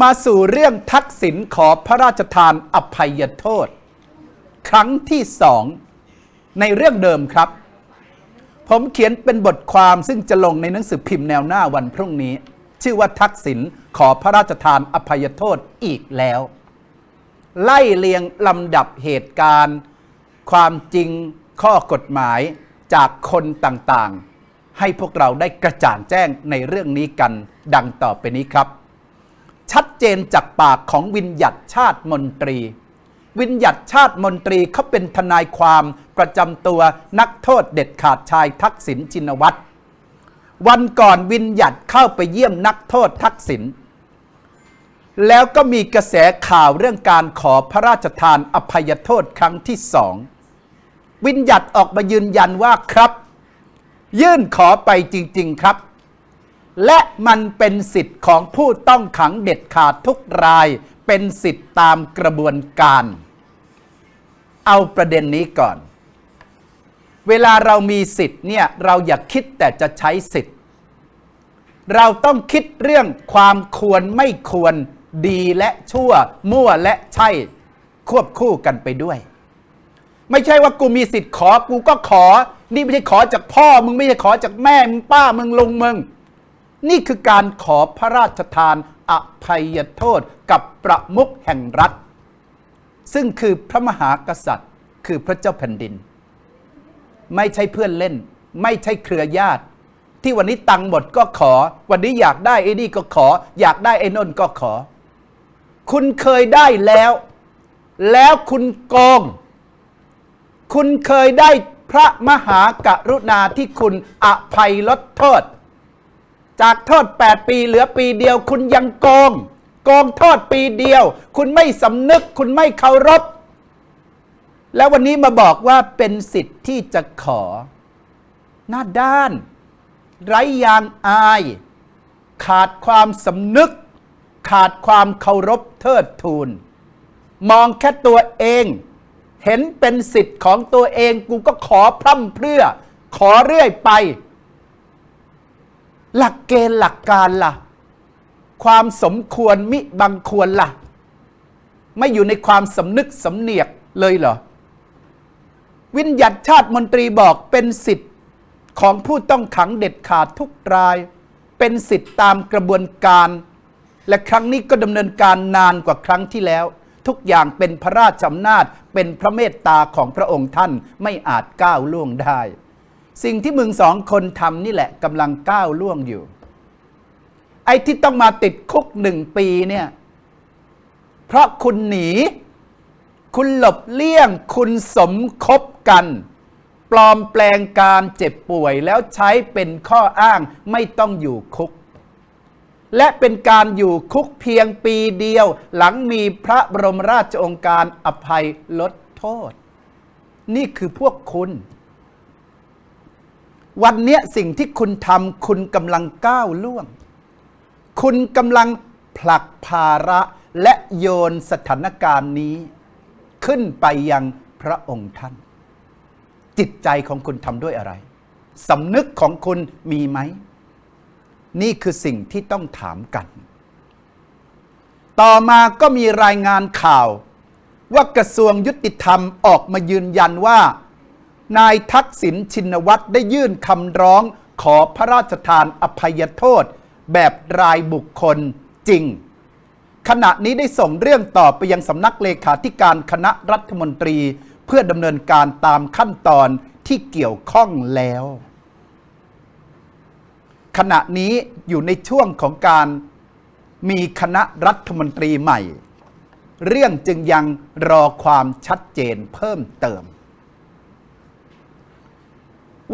มาสู่เรื่องทักษิณขอพระราชทานอภัยโทษ ครั้งที่สองในเรื่องเดิมครับ ผมเขียนเป็นบทความซึ่งจะลงในหนังสือพิมพ์แนวหน้าวันพรุ่งนี้ ชื่อว่าทักษิณขอพระราชทานอภัยโทษอีกแล้ว ไล่เลียงลำดับเหตุการณ์ ความจริงข้อกฎหมายจากคนต่างๆ ให้พวกเราได้กระจ่างแจ้งในเรื่องนี้กันดังต่อไปนี้ครับ เจนจากปากของวินยัตชาติมนตรี วินยัตชาติมนตรีเขาเป็นทนายความประจำตัวนักโทษเด็ดขาดชายทักษิณชินวัตรวันก่อนวินยัตเข้าไปเยี่ยมนักโทษทักษิณแล้วก็มีกระแสข่าวเรื่องการขอพระราชทานอภัยโทษครั้งที่สอง วินยัตออกมายืนยันว่าครับ ยื่นขอไปจริง ๆ ครับ และมันเป็นสิทธิ์ของผู้ต้องขังเด็ดขาดทุกราย เป็นสิทธิ์ตามกระบวนการ เอาประเด็นนี้ก่อน เวลาเรามีสิทธิ์เนี่ยเราอย่าคิดแต่จะใช้สิทธิ์ เราต้องคิดเรื่องความควรไม่ควรดีและชั่ว มั่วและใช่ ควบคู่กันไปด้วย ไม่ใช่ว่ากูมีสิทธิ์ขอ กูก็ขอ นี่ไม่ใช่ขอจากพ่อ มึงไม่ใช่ขอจากแม่ มึงป้ามึงลุงมึง นี่คือการขอพระราชทานอภัยโทษกับประมุขแห่งรัฐ ซึ่งคือพระมหากษัตริย์ คือพระเจ้าแผ่นดิน ไม่ใช่เพื่อนเล่น ไม่ใช่เครือญาติ ที่วันนี้ตังค์หมดก็ขอ วันนี้อยากได้ไอ้นี่ก็ขอ อยากได้ไอ้นนก็ขอ คุณเคยได้แล้ว แล้วคุณโกง คุณเคยได้พระมหากรุณาที่คุณอภัยลดโทษ จากโทษ 8 ปีเหลือปีเดียว คุณยังโกง โกงโทษปีเดียว คุณไม่สำนึก คุณไม่เคารพ แล้ววันนี้มาบอกว่าเป็นสิทธิ์ที่จะขอ หน้าด้าน ไร้ยางอาย ขาดความสำนึก ขาดความเคารพเทิดทูน มองแค่ตัวเอง เห็นเป็นสิทธิ์ของตัวเอง กูก็ขอพร่ำเพรื่อ ขอเรื่อยไป หลักเกณฑ์หลักการล่ะ ความสมควรมิบังควรล่ะ ไม่อยู่ในความสำนึกสำเนียกเลยเหรอ วิญญัติชาติมนตรีบอกเป็นสิทธิ์ของผู้ต้องขังเด็ดขาดทุกราย เป็นสิทธิ์ตามกระบวนการ และครั้งนี้ก็ดำเนินการนานกว่าครั้งที่แล้ว ทุกอย่างเป็นพระราชอำนาจเป็นพระเมตตาของพระองค์ท่านไม่อาจก้าวล่วงได้ สิ่งที่มึงสองคนทำนี่แหละกำลังก้าวล่วงอยู่ ไอ้ที่ต้องมาติดคุกหนึ่งปีเนี่ย เพราะคุณหนี คุณหลบเลี่ยง คุณสมคบกัน ปลอมแปลงการเจ็บป่วยแล้วใช้เป็นข้ออ้างไม่ต้องอยู่คุก และเป็นการอยู่คุกเพียงปีเดียว หลังมีพระบรมราชองค์การอภัยลดโทษ นี่คือพวกคุณ วันเนี้ยสิ่งที่คุณทำคุณกำลังก้าวล่วง คุณกำลังผลักภาระและโยนสถานการณ์นี้ ขึ้นไปยังพระองค์ท่าน จิตใจของคุณทำด้วยอะไรสำนึกของคุณมีไหม นี่คือสิ่งที่ต้องถามกัน ต่อมาก็มีรายงานข่าว ว่ากระทรวงยุติธรรมออกมายืนยันว่า นายทักษิณชินวัตรได้ยื่นคำร้องขอพระราชทานอภัยโทษ แบบรายบุคคลจริง ขณะนี้ได้ส่งเรื่องต่อไปยังสำนักเลขาธิการคณะรัฐมนตรี เพื่อดำเนินการตามขั้นตอนที่เกี่ยวข้องแล้ว ขณะนี้อยู่ในช่วงของการมีคณะรัฐมนตรีใหม่ เรื่องจึงยังรอความชัดเจนเพิ่มเติม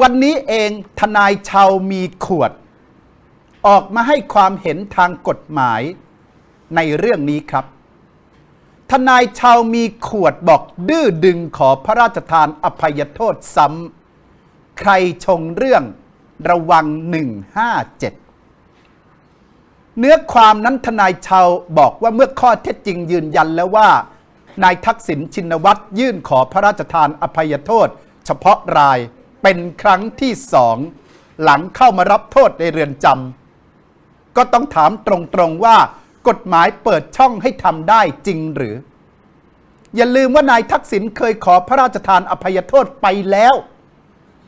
วันนี้เองทนายชาวมีขวด ออกมาให้ความเห็นทางกฎหมายในเรื่องนี้ครับ ทนายชาวมีขวดบอกดื้อดึงขอพระราชทานอภัยโทษซ้ำใครชงเรื่องระวัง 157 เนื้อความนั้นทนายชาวบอกว่าเมื่อข้อเท็จจริงยืนยันแล้วว่า นายทักษิณชินวัตรยื่นขอพระราชทานอภัยโทษ เฉพาะราย เป็นครั้งที่สองหลังเข้ามารับโทษในเรือนจำก็ต้องถามตรงๆว่ากฎหมายเปิดช่องให้ทำได้จริงหรือ อย่าลืมว่านายทักษิณเคยขอพระราชทานอภัยโทษไปแล้ว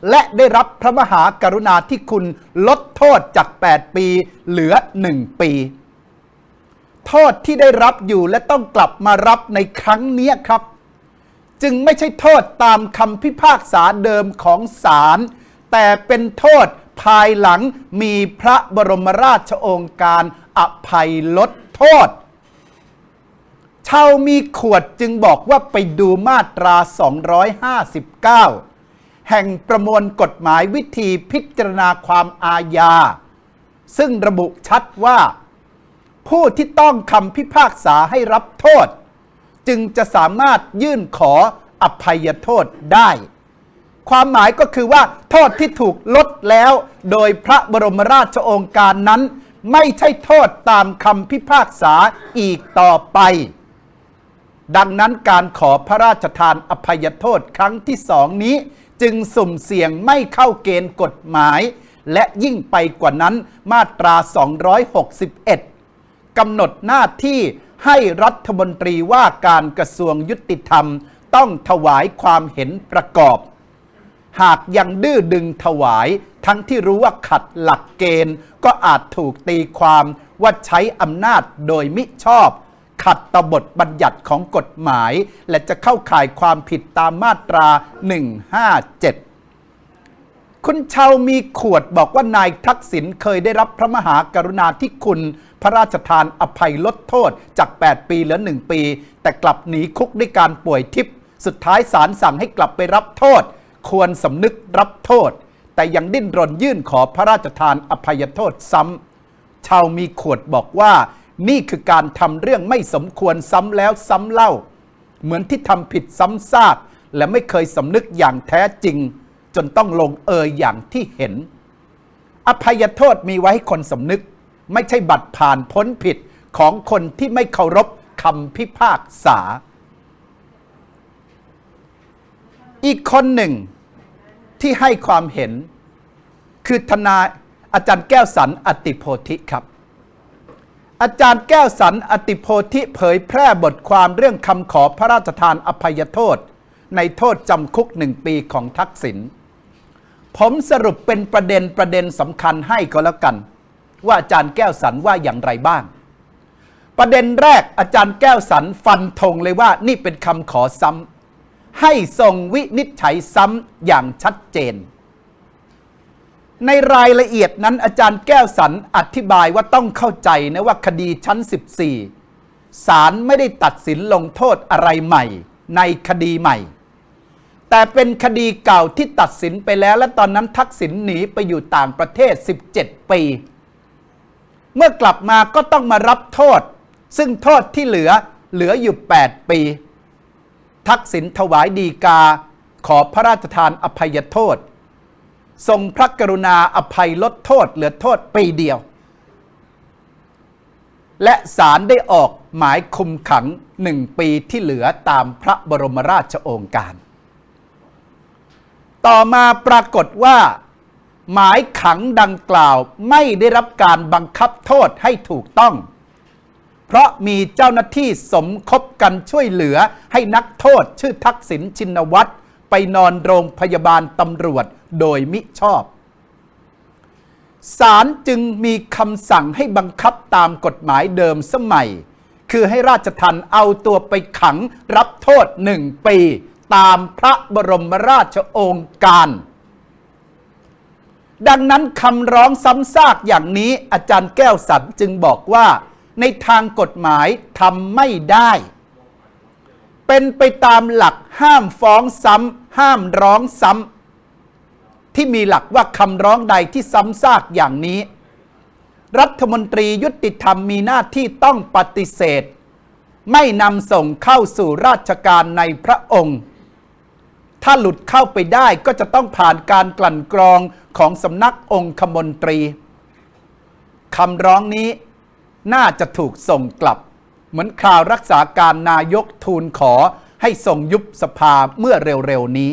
และได้รับพระมหากรุณาธิคุณลดโทษจาก 8 ปีเหลือ 1 ปี โทษที่ได้รับอยู่และต้องกลับมารับในครั้งนี้ครับ จึงไม่ใช่โทษตามคำพิพากษาเดิมของศาลแต่เป็นโทษภายหลังมีพระบรมราชโองการอภัยลดโทษ ชาวมีขวดจึงบอกว่าไปดูมาตรา 259 แห่งประมวลกฎหมายวิธีพิจารณาความอาญา ซึ่งระบุชัดว่า ผู้ที่ต้องคำพิพากษาให้รับโทษ จึงจะสามารถยื่นขออภัยโทษได้ ความหมายก็คือว่าโทษที่ถูกลดแล้ว โดยพระบรมราชโองการนั้น ไม่ใช่โทษตามคำพิพากษาอีกต่อไป ดังนั้นการขอพระราชทานอภัยโทษครั้งที่สองนี้ จึงสุ่มเสี่ยงไม่เข้าเกณฑ์กฎหมาย และยิ่งไปกว่านั้นมาตรา 261กำหนดหน้าที่ ให้รัฐมนตรีว่าการกระทรวงยุติธรรม ต้องถวายความเห็นประกอบ หากยังดื้อดึงถวาย ทั้งที่รู้ว่าขัดหลักเกณฑ์ ก็อาจถูกตีความว่าใช้อำนาจโดยมิชอบ ขัดต่อบทบัญญัติของกฎหมาย และจะเข้าข่ายความผิดตามมาตรา 157คุณเชาวมีขวดบอกว่านายทักษิณเคยได้รับพระมหากรุณาธิคุณ ระราชทานอภัยลดโทษจาก 8 ปีเหลือ 1 ปี แต่กลับหนีคุกด้วยการป่วยทิพย์สุดท้ายศาลสั่งให้กลับไปรับโทษ ควรสำนึกรับโทษ แต่ยังดิ้นรนยื่นขอพระราชทานอภัยโทษซ้ำชาวมีขวดบอกว่า นี่คือการทำเรื่องไม่สมควรซ้ำแล้วซ้ำเล่า เหมือนที่ทำผิดซ้ำซากและไม่เคยสำนึกอย่างแท้จริง จนต้องลงเอยอย่างที่เห็น อภัยโทษมีไว้ให้คนสำนึก ไม่ใช่บัตรผ่านพ้นผิดของคนที่ไม่เคารพคำพิพากษา อีกคนหนึ่งที่ให้ความเห็น คือทนายอาจารย์แก้วสันอติโพธิครับ อาจารย์แก้วสันอติโพธิเผยแพร่บทความเรื่องคำขอพระราชทานอภัยโทษ ในโทษจำคุกหนึ่งปีของทักษิณผมสรุปเป็นประเด็นประเด็นสำคัญให้ก็แล้วกัน ว่าอาจารย์แก้วสันว่าอย่างไรบ้าง ประเด็นแรกอาจารย์แก้วสันฟันธงเลยว่านี่เป็นคำขอซ้ำให้ทรงวินิจฉัยซ้ำอย่างชัดเจน ในรายละเอียดนั้นอาจารย์แก้วสันอธิบายว่าต้องเข้าใจนะว่าคดีชั้น 14ศาลไม่ได้ตัดสินลงโทษอะไรใหม่ ในคดีใหม่แต่เป็นคดีเก่าที่ตัดสินไปแล้วและตอนนั้นทักษิณหนีไปอยู่ต่างประเทศ 17 ปี เมื่อกลับมาก็ต้องมารับโทษ ซึ่งโทษที่เหลือเหลืออยู่ 8 ปี ทักษิณถวายดีกา ขอพระราชทานอภัยโทษ ทรงพระกรุณาอภัยลดโทษเหลือโทษปีเดียว และศาลได้ออกหมายคุมขังหนึ่งปีที่เหลือตามพระบรมราชโองการ ต่อมาปรากฏว่า หมายขังดังกล่าวไม่ได้รับการบังคับโทษให้ถูกต้อง เพราะมีเจ้าหน้าที่สมคบกันช่วยเหลือให้นักโทษชื่อทักษิณชินวัตรไปนอนโรงพยาบาลตำรวจโดยมิชอบศาลจึงมีคำสั่งให้บังคับตามกฎหมายเดิมสมัย คือให้ราชทันเอาตัวไปขังรับโทษหนึ่งปี ตามพระบรมราชโองการ ดังนั้นคำร้องซ้ำซากอย่างนี้อาจารย์แก้วสันจึงบอกว่า ในทางกฎหมายทำไม่ได้ เป็นไปตามหลักห้ามฟ้องซ้ำห้ามร้องซ้ำที่มีหลักว่าคำร้องใดที่ซ้ำซากอย่างนี้ รัฐมนตรียุติธรรมมีหน้าที่ต้องปฏิเสธ ไม่นำส่งเข้าสู่ราชการในพระองค์ ถ้าหลุดเข้าไปได้ก็จะต้องผ่านการกลั่นกรองของสำนักองคมนตรีคำร้องนี้น่าจะถูกส่งกลับ เหมือนข่าวรักษาการนายกทูลขอให้ส่งยุบสภาเมื่อเร็วๆนี้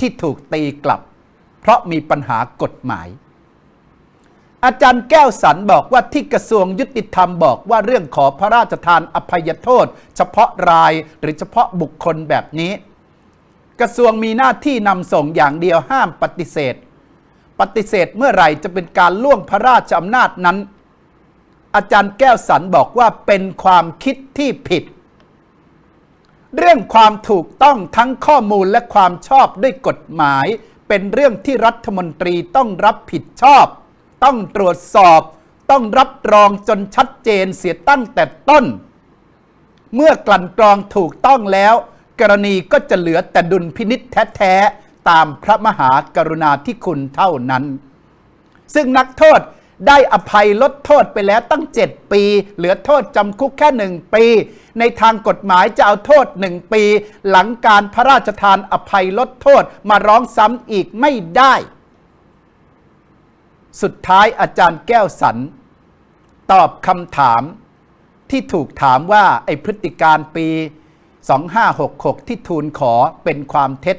ที่ถูกตีกลับ เพราะมีปัญหากฎหมาย อาจารย์แก้วสันบอกว่าที่กระทรวงยุติธรรมบอกว่าเรื่องขอพระราชทานอภัยโทษ เฉพาะรายหรือเฉพาะบุคคลแบบนี้ กระทรวงมีหน้าที่นำส่งอย่างเดียวห้ามปฏิเสธ ปฏิเสธเมื่อไหร่จะเป็นการล่วงพระราชอำนาจนั้น อาจารย์แก้วสันบอกว่าเป็นความคิดที่ผิด เรื่องความถูกต้องทั้งข้อมูลและความชอบด้วยกฎหมาย เป็นเรื่องที่รัฐมนตรีต้องรับผิดชอบ ต้องตรวจสอบ ต้องรับรองจนชัดเจนเสียตั้งแต่ต้น เมื่อกลั่นกรองถูกต้องแล้ว กรณีก็จะเหลือแต่ดุลพินิษแท้ๆ ตามพระมหากรุณาธิคุณเท่านั้น ซึ่งนักโทษได้อภัยลดโทษไปแล้วตั้ง 7 ปี เหลือโทษจำคุกแค่หนึ่งปี ในทางกฎหมายจะเอาโทษหนึ่งปี หลังการพระราชทานอภัยลดโทษมาร้องซ้ำอีกไม่ได้ สุดท้ายอาจารย์แก้วสัน ตอบคำถามที่ถูกถามว่าไอพฤติการปี 2566 ที่ทูลขอเป็นความเท็จ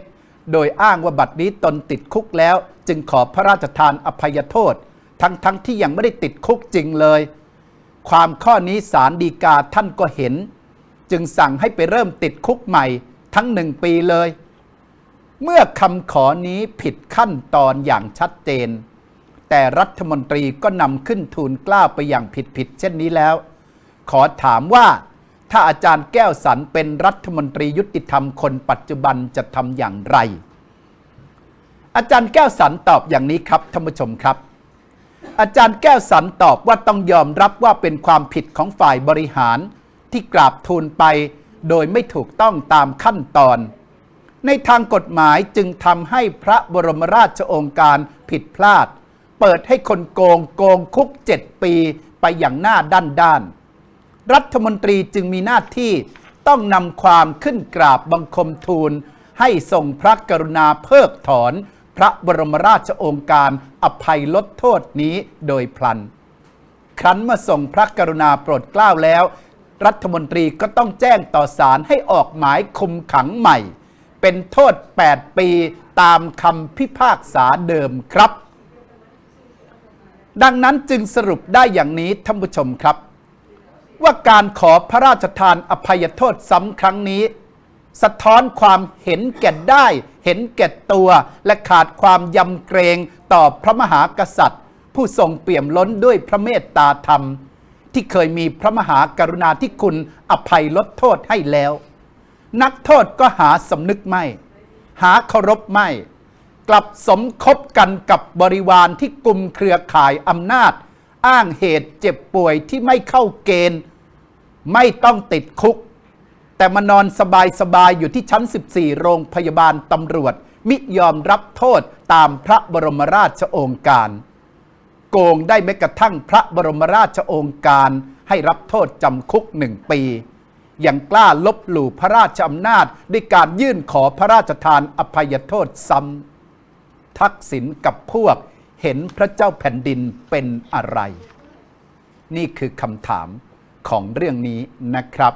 โดยอ้างว่าบัตรนี้ตนติดคุกแล้ว จึงขอพระราชทานอภัยโทษ ทั้งทั้งที่ยังไม่ได้ติดคุกจริงเลย ความข้อนี้สารดีกาท่านก็เห็น จึงสั่งให้ไปเริ่มติดคุกใหม่ทั้งหนึ่งปีเลย เมื่อคำขอนี้ผิดขั้นตอนอย่างชัดเจน แต่รัฐมนตรีก็นำขึ้นทูลกล้าไปอย่างผิดๆเช่นนี้แล้ว ขอถามว่า ถ้าอาจารย์แก้วสันเป็นรัฐมนตรียุติธรรมคนปัจจุบันจะทำอย่างไร อาจารย์แก้วสันตอบอย่างนี้ครับท่านผู้ชมครับ อาจารย์แก้วสันตอบว่าต้องยอมรับว่าเป็นความผิดของฝ่ายบริหาร ที่กราบทูลไปโดยไม่ถูกต้องตามขั้นตอน ในทางกฎหมายจึงทำให้พระบรมราชโองการผิดพลาด เปิดให้คนโกงโกงคุกเจ็ดปีไปอย่างหน้าด้านด้านๆ รัฐมนตรีจึงมีหน้าที่ต้องนำความขึ้นกราบบังคมทูล ให้ทรงพระกรุณาเพิกถอน พระบรมราชโองการอภัยลดโทษนี้โดยพลัน ครั้นเมื่อส่งพระกรุณาโปรดเกล้าแล้ว รัฐมนตรีก็ต้องแจ้งต่อศาลให้ออกหมายคุมขังใหม่ เป็นโทษ 8 ปีตามคำพิพากษาเดิมครับ ดังนั้นจึงสรุปได้อย่างนี้ท่านผู้ชมครับ ว่าการขอพระราชทานอภัยโทษซ้ำครั้งนี้ สะท้อนความเห็นแก่ได้ เห็นแก่ตัว และขาดความยำเกรงต่อพระมหากษัตริย์ ผู้ทรงเปี่ยมล้นด้วยพระเมตตาธรรม ที่เคยมีพระมหากรุณาธิคุณอภัยลดโทษให้แล้ว นักโทษก็หาสำนึกไม่ หาเคารพไม่กลับสมคบกันกับบริวารที่กลุ่มเครือข่ายอำนาจ อ้างเหตุเจ็บป่วยที่ไม่เข้าเกณฑ์ ไม่ต้องติดคุก แต่มานอนสบายๆอยู่ที่ชั้น 14 โรงพยาบาลตำรวจ มิยอมรับโทษตามพระบรมราชโองการ โกงได้แม้กระทั่งพระบรมราชโองการ ให้รับโทษจำคุกหนึ่งปียังกล้าลบหลู่พระราชอำนาจด้วยการยื่นขอพระราชทานอภัยโทษซ้ำทักษิณกับพวกเห็นพระเจ้าแผ่นดินเป็นอะไร นี่คือคำถาม ของเรื่องนี้นะครับ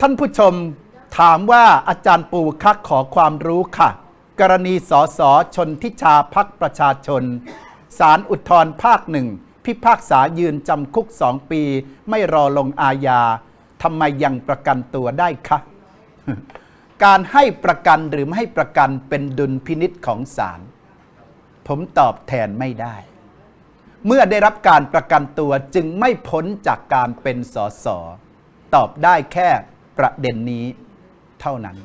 ท่านผู้ชมถามว่าอาจารย์ปูคักขอความรู้ค่ะ กรณีสสชนทิชาพักประชาชนศาลอุทธรภาคหนึ่ง พิพากษายืนจำคุกสองปี ไม่รอลงอาญาทำไมยังประกันตัวได้คะการให้ประกันหรือไม่ให้ประกันเป็นดุลพินิษของศาลผมตอบแทนไม่ได้ เมื่อได้รับการประกันตัวจึงไม่พ้นจากการเป็นสสตอบได้แค่ประเด็นนี้เท่านั้น